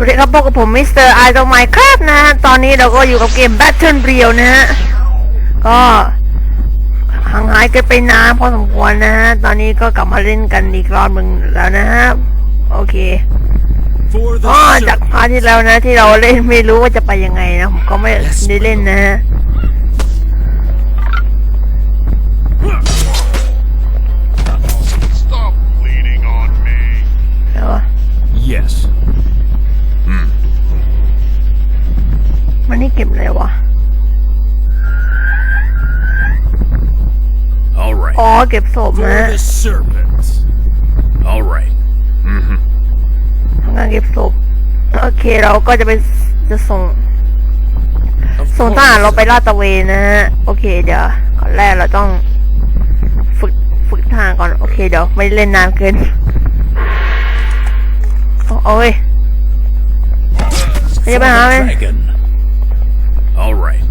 วัสดีครับพบกับผมมิสเตอร์ไอซ์ไมครับนะฮะตอนนี้เราก็อยู่กับเกม Battle r e a l นะฮะ ก็ห่างหายกันไปนานพอสมควรนะฮะ ตอนนี้ก็กลับมาเล่นกันอีกรอบหนึ่งแล้วนะฮะ โอเค For the อ๋อจาก serpent. พาร์ทที่แล้วนะ ที่เราเล่นไม่รู้ว่าจะไปยังไงนะ ผมก็ไม่ได้เล่นนะฮะ มันนี่เก็บอะไรวะ All right. อ๋อเก็บศพ For นะ the serpent. All right. Mm-hmm. ทำงานเก็บศพโอเคเราก็จะไปจะส่ง Of ส่งทหาร course, เราไป sir. ลาดตระเวนนะฮะโอเคเดี๋ยวก่อนแรกเราต้องฝึกฝึกทหารก่อนโอเคเดี๋ยวไม่เล่นนานเกินโอ้โอ้ย For จะไปหาไหม the dragon. All right.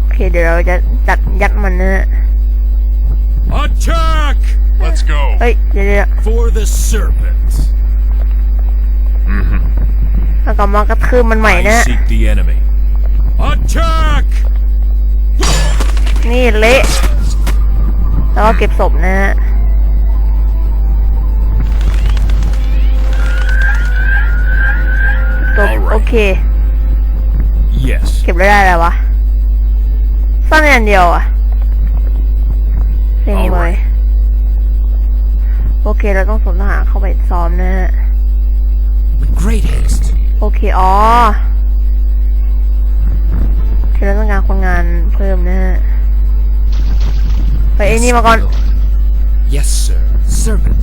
โอเคเดี๋ยวเราจะจัดยัดมันนะฮะ Attack! Let's go. เฮ้ยเดี๋ยวเดี๋ยว For the serpent. Mm-hmm. แล้วก็มากระทืบมันใหม่นะ I ฮะ seek the enemy. Attack! นี่เละแล้วก็เก็บศพนะฮะศพ Alright. โอเค Yes. เก็บแล้วได้แล้ววะซ่อนอย่างเดียวอะเซ็งเลย Alright. โอเค เราต้องสนทหารเข้าไปซ้อมนะฮะ With great haste. โอเค อ๋อคือเราต้องการคนงานเพิ่มนะฮะ ไปไอ้นี่มาก่อน my lord. Yes, sir. Servant.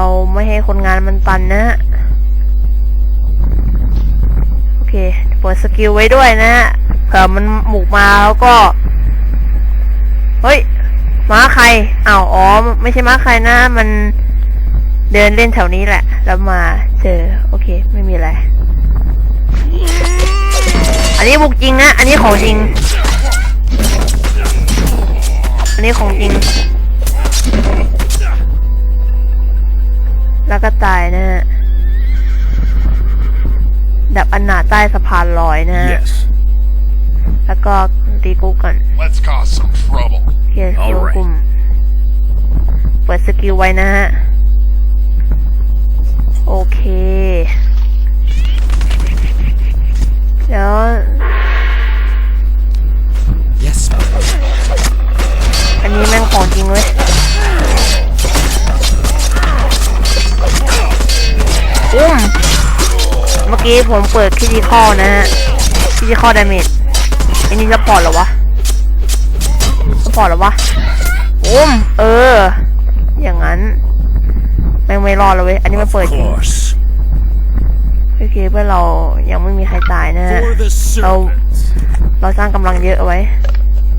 เราไม่ให้คนงานมันตันนะฮะโอเคเปิดสกิลไว้ด้วยนะฮะเผื่อมันหมุกมาแล้วก็ เฮ้ยม้าใครอ้าวอ๋อ ไม่ใช่ม้าใครนะ มันเดินเล่นแถวนี้แหละ แล้วมาเจอ โอเค ไม่มีอะไร อันนี้บุกจริงนะ อันนี้ของจริง อันนี้ของจริง ก็ตายนะฮะดับอันหนาใต้สะพานลอยนะฮะ Yes. แล้วก็ตีกุ๊กก่อน Let's cause some trouble. โอเคโซ Alright กลุ่มเปิดสกิลไว้นะฮะ โอเค แล้ว Yes, my lord. อันนี้แม่งของจริงเว้ย อุ้มเมื่อกี้ผมเปิดคิดิคอนะฮะคิดิคอดาเมจอันนี้จะพอร์ตเหรอวะจะพอร์ตเหรอวะอุ้มเออ อย่างนั้นแม่งไม่รอดเลยเว้ยอันนี้มัน Of เปิดจริง course. โอเคเพื่อนเรายังไม่มีใครตายนะฮะ For the serpent. เราสร้างกำลังเยอะเอาไว้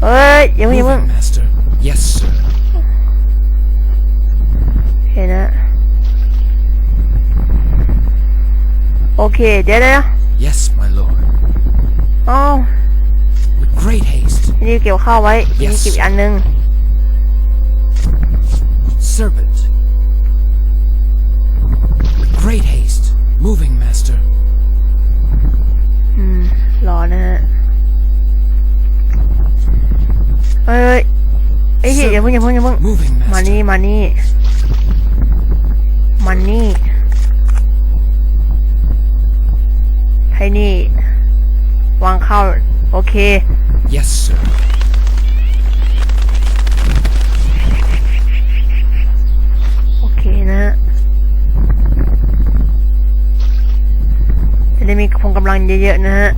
เอ้ยอย่าเพิ่งอย่าเพิ่ง Moving, master. Yes, sir. เห็นนะ โอเค เดี๋ยวเดี๋ยว Yes, my lord. อ๋อ With great haste. อันนี้เกี่ยวข้าวไว้อันนี้ Yes เก็บอีกอันนึง Servant. With great haste. Moving, master. อืม รอนะฮะเอ้ยเอ้ยอย่าเพิ่งอย่าเพิ่งอย่าเพิ่ง Moving, มา master. นี่ มานี่มานี่ ให้นี่ วางเข้า โอเค Yes, sir. โอเคนะฮะจะได้มีพงกำลังเยอะๆนะฮะ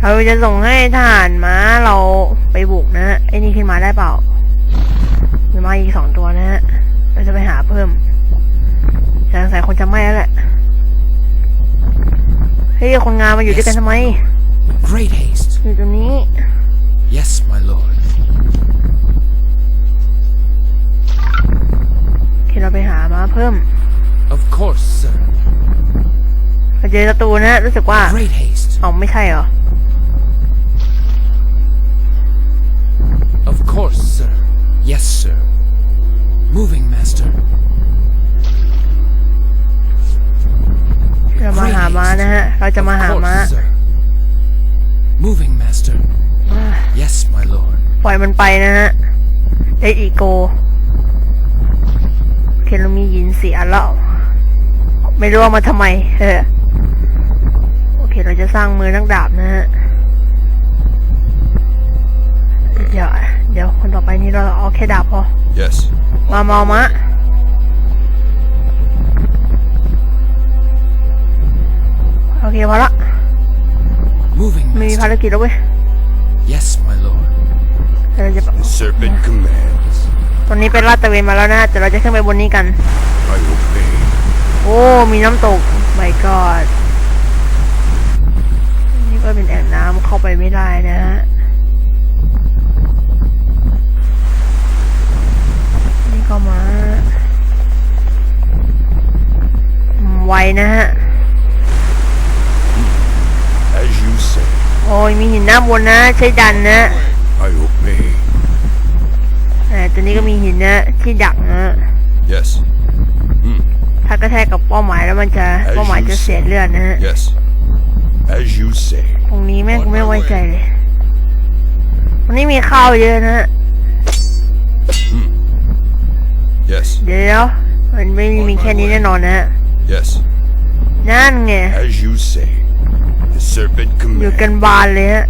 เราจะส่งให้ทหารม้าเราไปบุกนะฮะไอ้นี่ขึ้นมาได้เปล่า มาอยู่ด้วยกันทำไม With great haste. อยู่ตรงนี้ Yes, my lord. โอเคเราไปหาม้าเพิ่ม Of course, sir. ไป เราเจอศัตรูนะฮะรู้สึกว่า Great haste. เอาไม่ใช่เหรอ Of course, sir. Yes, sir. Moving, มาหาม้านะฮะ เราจะมา Of หาม้า course, sir. Moving, master. Yes, my lord. ปล่อยมันไปนะฮะเออีโกโอเคเรามียินเสียแล้วไม่รู้ว่ามาทำไมเออโอเคเราจะสร้างมือนักดาบนะฮะ เดี๋ยว เดี๋ยวคนต่อไปนี้เราเอาแค่ดาบพอ Yes. มาเมามะ เคพอละ Moving, มีภาร master. กิจแล้วเว้ย Yes, my lord. เดี๋ยวเราจะ The serpent commands. ตอนนี้เป็นลาดตระเวนมาแล้วนะแต่เราจะขึ้นไปบนนี้กัน I obey. โอ้ มีน้ำตก my god นี่ก็เป็นแอ่งน้ำเข้าไปไม่ได้นะฮะ นี่ก็มาอืมไวนะฮะ โอ้ยมีหินหน้าบนนะใช้ดันนะ I obey. แต่ตัวนี้ก็มีหินนะที่ดักนะ Yes. Hmm. ถ้ากระแทกกับเป้าหมายแล้วมันจะเป้าหมายจะเสียเลือดนะฮะ Yes. As you say. ตรงนี้แม่งไม่ไว้ใจเลยวันนี้มีข้าวเยอะนะฮะ Yes. เดี๋ยวมันไม่มีแค่นี้แน่นอนนะฮะ Yes. นั่นไง As you say. The serpent อยู่กัน commands. บานเลยฮะ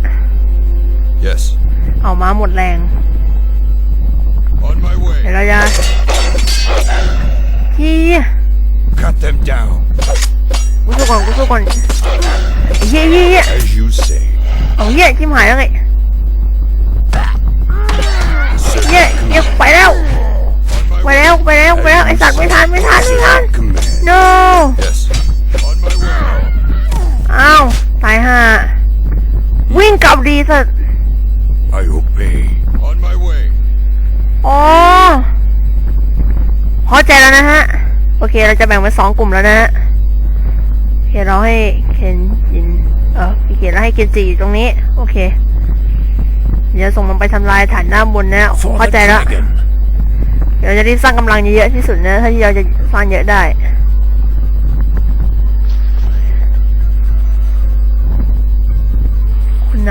Yes. เอาม้าหมดแรง On my เดี๋ยว way. เราจะฮีย Cut them down. กูสู้ก่อนกูสู้ก่อนเฮียเฮียเฮีย As you say. เอาเฮียชิมหายแล้วไง The เฮีย serpent เฮียไปแล้ว On ไป my แล้วไปแล้วไปแล้วไอสัตว์ไม่ทันไม่ทันไม่ทัน serpent commands. no Yes. On my way. อ้าวตาย ห่าวิ่งกลับดีสัตว์ I obey. On my way. อ๋อพอใจแล้วนะฮะ โอเคเราจะแบ่งเป็นสองกลุ่มแล้วนะฮะโอเคเราให้เคนกิน เออพี่เคนเราให้เคนจีอยู่ตรงนี้ โอเค เดี๋ยวส่งมันไปทำลายฐานด้านบนนะผมเข้าใจแล้ว เดี๋ยวเราจะรีบสร้างกำลังเยอะๆที่สุดนะถ้าที่เราจะสร้างเยอะได้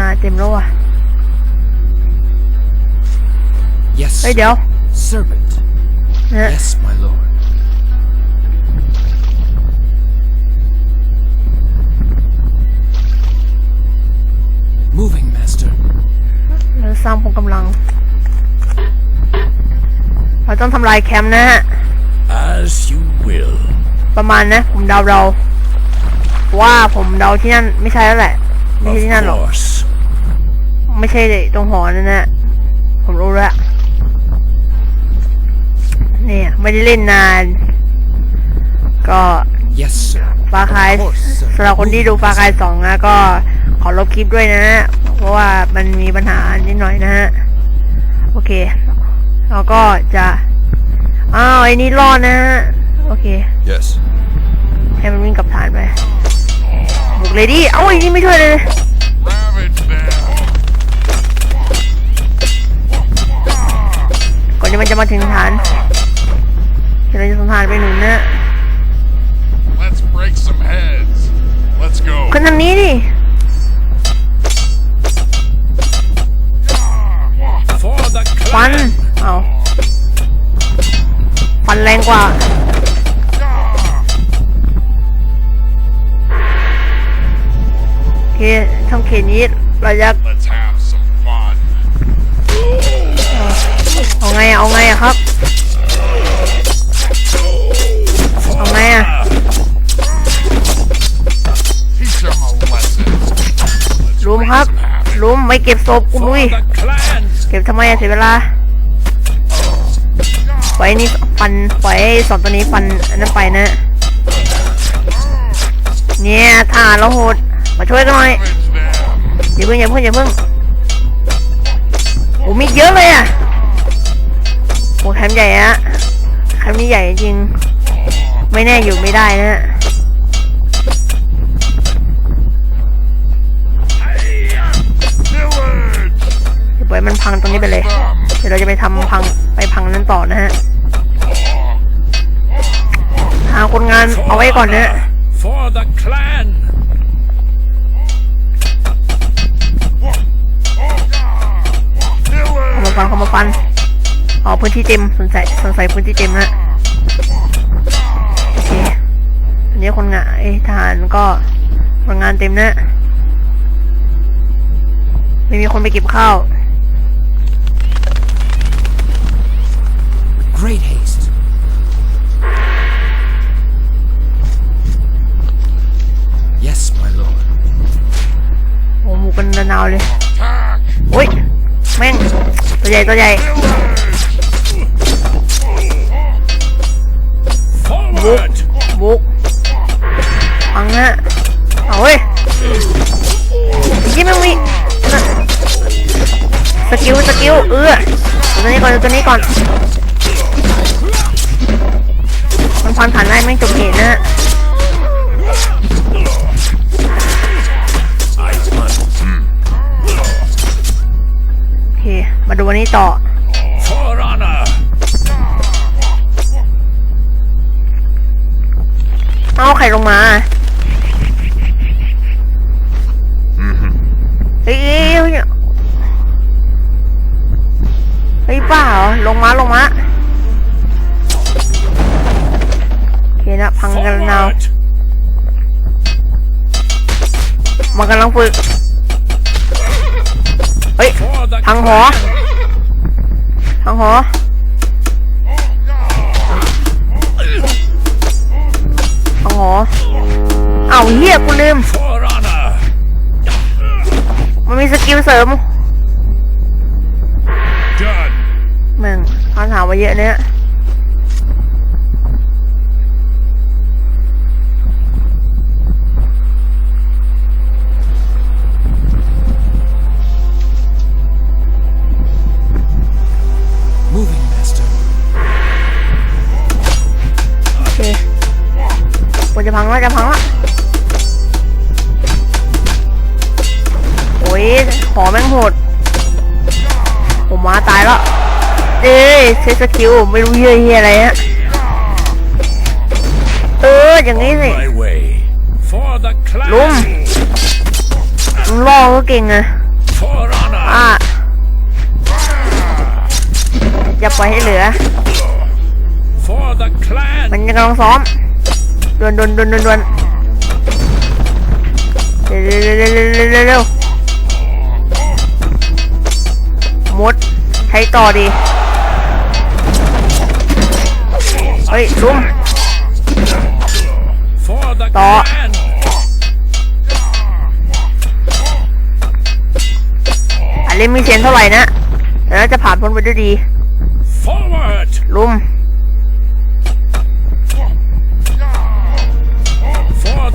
นาเต็มแล้วว่ะ Yes, เฮ้ย sir. เดี๋ยว Serpent. นะ Yes, my lord. Moving, master. เราสร้างพงกำลัง เราต้องทำลายแคมป์นะฮะ As you will. ประมาณนะ ผมเดาเรา ว่าผมเดาที่นั่นไม่ใช่แล้วแหละ ไม่ใช่ที่นั่นหรอก course. ไม่ใช่ตรงหอนั่นนะผมรู้แล้วเนี่ย ไม่ได้เล่นนาน ก็ Yes, sir. ฟาคาย Of course, sir. สำหรับคนที่ดูฟาคายสองนะก็ขอลบคลิปด้วยนะฮะเพราะว่ามันมีปัญหานิดหน่อยนะฮะ โอเคเราก็จะอ้าวไอ้นี่รอดนะฮะ โอเค Yes. ให้มันวิ่งกลับฐานไปบุกเลยดิเอ้าไอ้นี่ไม่ช่วยเลย ก่อนที่มันจะมาถึงฐานเดี๋ยวเราจะส่งฐานไปหนุนนะ Let's break some heads. Let's go. ขึ้นทางนี้ดิ For the ฟันเอาฟันแรงกว่าโอเคทำเขตนี้เราจะ ไงอะเอาไงอะครับ เอาไงอะลุมครับ ลุมไม่เก็บศพกูลุย เก็บทำไมอะเสียเวลาปล่อยนี่ฟันปล่อยสองตัวนี้ฟันอันนั้นไปนะ เนี่ยถ่านแล้วโหด มาช่วยกันหน่อยอย่าเพิ่งอย่าเพิ่งอย่าเพิ่งโอ้มีเยอะเลยอะ อ้แคมใหญ่ฮะแคมนี้ใหญ่จริง ไม่แน่อยู่ไม่ได้นะฮะเดี๋ยวมันพังตรงนี้ไปเลย เดี๋ยวเราจะไปทำพังไปพังนั้นต่อนะฮะ หาคนงานเอาไว้ก่อนนะ For เขามาฟันเขามาฟัน อ๋อพื้นที่เต็มสนใจสนใจพื้นที่เต็มฮะโอเคอันนี้คนงานไอ้ทหารก็คนงานเต็มนะไม่มีคนไปเก็บข้าว Great haste. Yes, my lord. โอ้หมูกันนาวๆเลย Attack! โอ้ย แม่ง ตัวใหญ่ ตัวใหญ่ Forward. บุกฟังนะเอาเว้ยยี่แม่มีสกิล สกิล เออตัวนี้ก่อนตัวนี้ก่อน มันพันผ่านได้แม่จบเหตุนะ Eyes on. Hmm. โอเค มาดูวันนี้ต่อ เอาไข่ลงมา Mm-hmm. เฮ้ยเฮ้ยเฮ้ยเฮ้ยป้าเหรอลงมาลงมาโอเคนะพังกันนาว Forward. มันกำลังฝึกเฮ้ย For the พังหอ clan. พังหอ อ้าวเฮียกูลืม For honor. มันมีสกิลเสริม Done. แม่งคำถามมาเยอะเนี่ย Moving, master. โอเคกูจะพังแล้วจะพังแล้ว หอแม่งโหด ผมมาตายแล้ว เอ้ยใช้สกิลไม่รู้เฮียเฮียอะไรฮะ เออ อย่างนี้สิ My way. For the clan. ลุมมันล่อก็เก่งอะ For honor. อะอย่าปล่อยให้เหลือ For the clan. มันยังกำลังซ้อมดวนดวนดวนดวนดวนเร็วเร็วเร็วเร็ว มุดใช้ต่อดี เฮ้ยลุ้มต่ออันเล่นมีเสียงเท่าไหร่นะแต่น่าจะผ่านพ้นไปด้วยดีลุม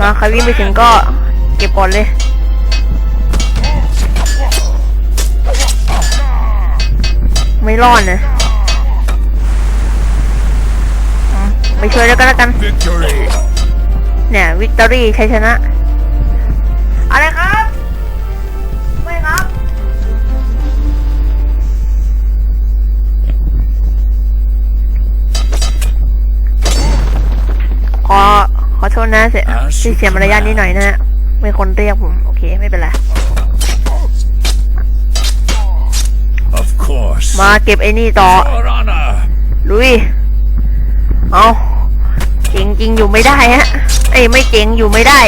มาใครวิ่งไปถึงก็เก็บก่อนเลย ไม่รอดนะอืมไม่ช่วยแล้วก็แล้วกัน victory. เนี่ยวิกตอรี่ชัยชนะ อะไรครับ ไม่ครับ ขอ ขอโทษนะเสียอ่าที่เสียมารยาทนิดหน่อยนะฮะมีคนเรียกผม โอเค ไม่เป็นไร มาเก็บไอ้นี่ต่อ For honor. ลุย เอาเจ๋งจริงอยู่ไม่ได้ฮะ ไอ้ยไม่เจ๋งอยู่ไม่ได้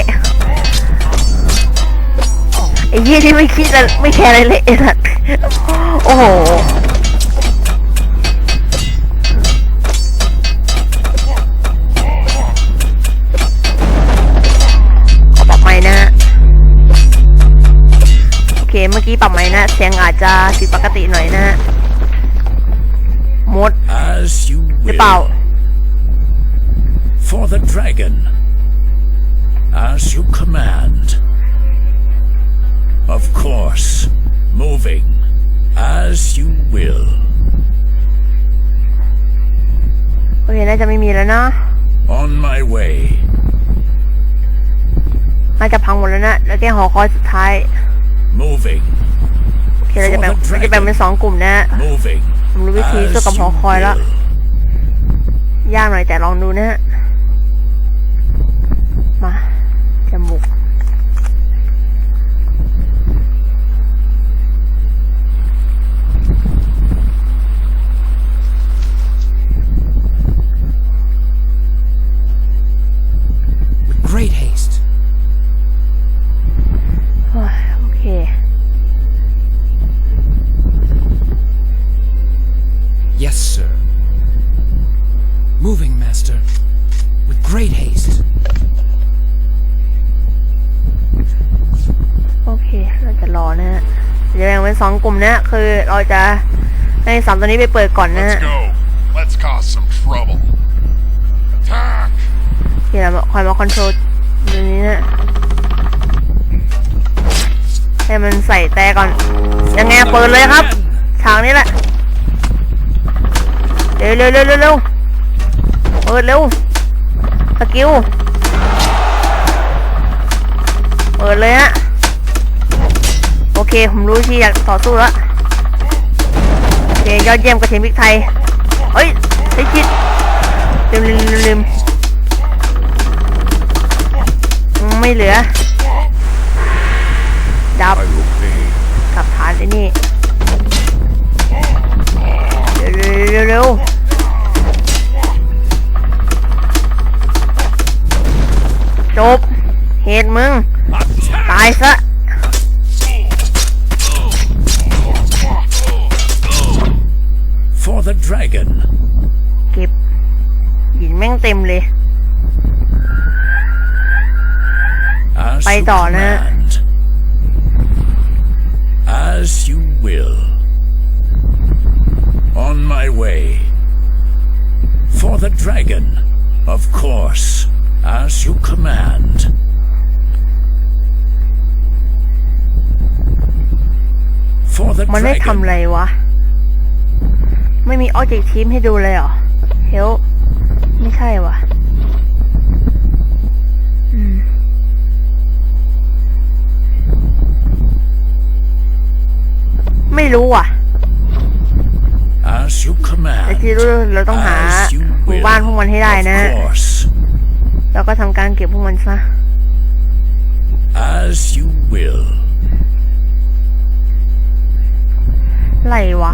ไอ้ยี่ที่ไม่คิดอะไรไม่แคร์อะไรเลยไอ้สัตว์โอ้โหขอปรับไม้นะฮะโอเคเมื่อกี้ปรับไม้นะ เสียงอาจจะผิดปกติหน่อยนะฮะ มด As you หรือเปล่า will. For the dragon. As you command. Of course. Moving. As you will. โอเคน่าจะไม่มีแล้วนะ On my way. น่าจะพังหมดแล้วนะแล้วแค่หอคอยสุดท้าย Moving. โอเคเคเราจะแบ่งเราจะแบ่งเป็นสองกลุ่มนะฮะ Moving ผมรู้วิธีสู้ as กับหอ you คอยแล้ว will. ยากหน่อยแต่ลองดูนะฮะามตัวนี้ไปเปิดก่อนนะฮะ Let's go. Let's cause some trouble. Attack! ที่เราคอยมาคอนโทรลตัวนี้นะให้มันใส่แต่ก่อน ยังไงเปิดเลยครับฉากนี้แหละเร็วเร็วเร็วเร็วเร็วเปิดเร็ว สกิล เปิดเลยฮะ โอเค ผมรู้ที่อยากต่อสู้แล้วโอเค ยอดเยี่ยมกระเทียมพริกไทย เฮ้ยไอ้คิดลืมลืมลืมลืมอืมไม่เหลือ As Bay you đỏ nè. command. As you will. On my way. For the dragon, of course. As you command. For the มันได้ทำ dragon. อะไรวะ ไม่มีออเจกทีมให้ดูเลยเหรอ เฮล ไม่ใช่วะ ไม่รู้อะ As you แต่ command. ที่รู้เราต้องหา As you หมู่ will. บ้านพวกมันให้ได้นะ Of course. แล้วก็ทำการเก็บพวกมันซะ As you will. ไรวะ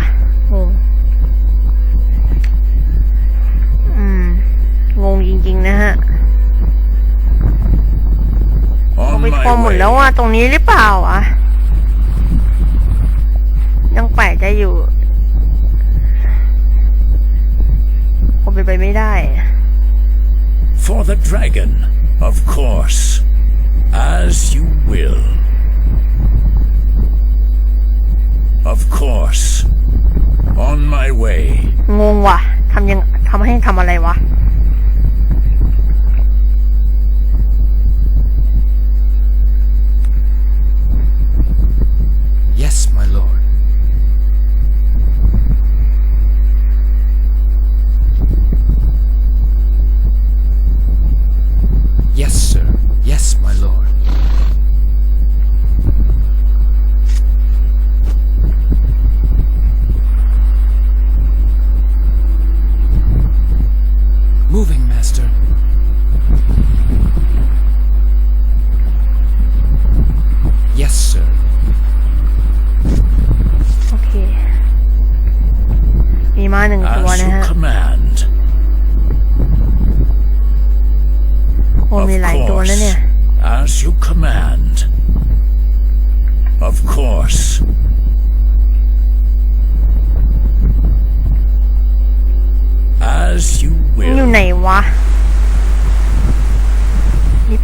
งง อืม งงจริง ๆ นะฮะ On เอาไป my ฟอร์มหมด way. แล้วอะ ตรงนี้หรือเปล่าอะ ยังแปลกใจอยู่คงเป็นไปไม่ได้ For the dragon, of course. As you will. Of course. On my way. งงว่ะทำยังทำให้ทำอะไรวะ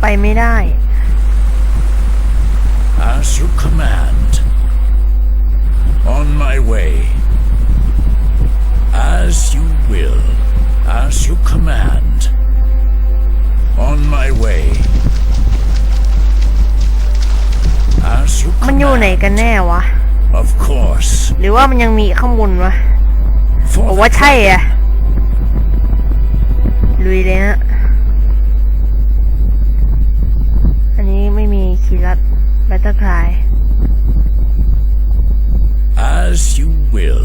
ไปไม่ได้ As you command. On my way. As you will. As you command. On my way. As you มันอยู่ไหน command. กันแน่วะ Of course. หรือว่ามันยังมีข้างบนวะ For บอก the ว่าใช่อะลุยเลยฮะ อันนี้ไม่มีคีรัตแบตเตอร์คลาย As you will.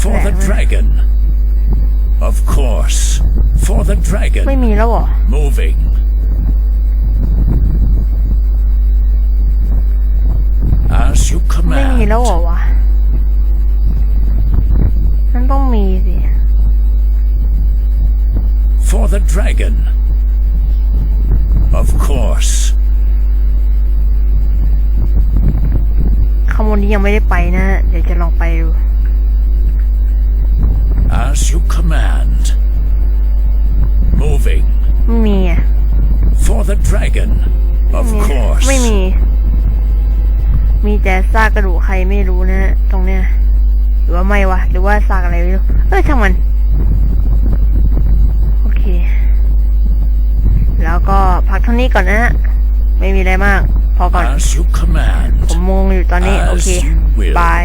For the dragon. Of course. For the ไม่ dragon. มีแล้วเหรอ Moving. As you ไม่มีแล้ว command. เหรอวะนั่นต้องมีสิ For the dragon. ยนี้ยังไม่ได้ไปนะ เดี๋ยวจะลองไปดู As you command. Moving. ไม่มีอะ For the dragon. Of ไม่มี course. ไม่มี มีแต่ซากกระดูกใครไม่รู้นะ ตรงเนี้ยหรือว่าไม่วะ หรือว่าซากอะไรไม่รู้เออช่างมัน โอเค แล้วก็พักเท่านี้ก่อนนะฮะไม่มีอะไรมาก พอก่อน As you command. ผมงงอยู่ตอนนี้ โอเค As you will. บาย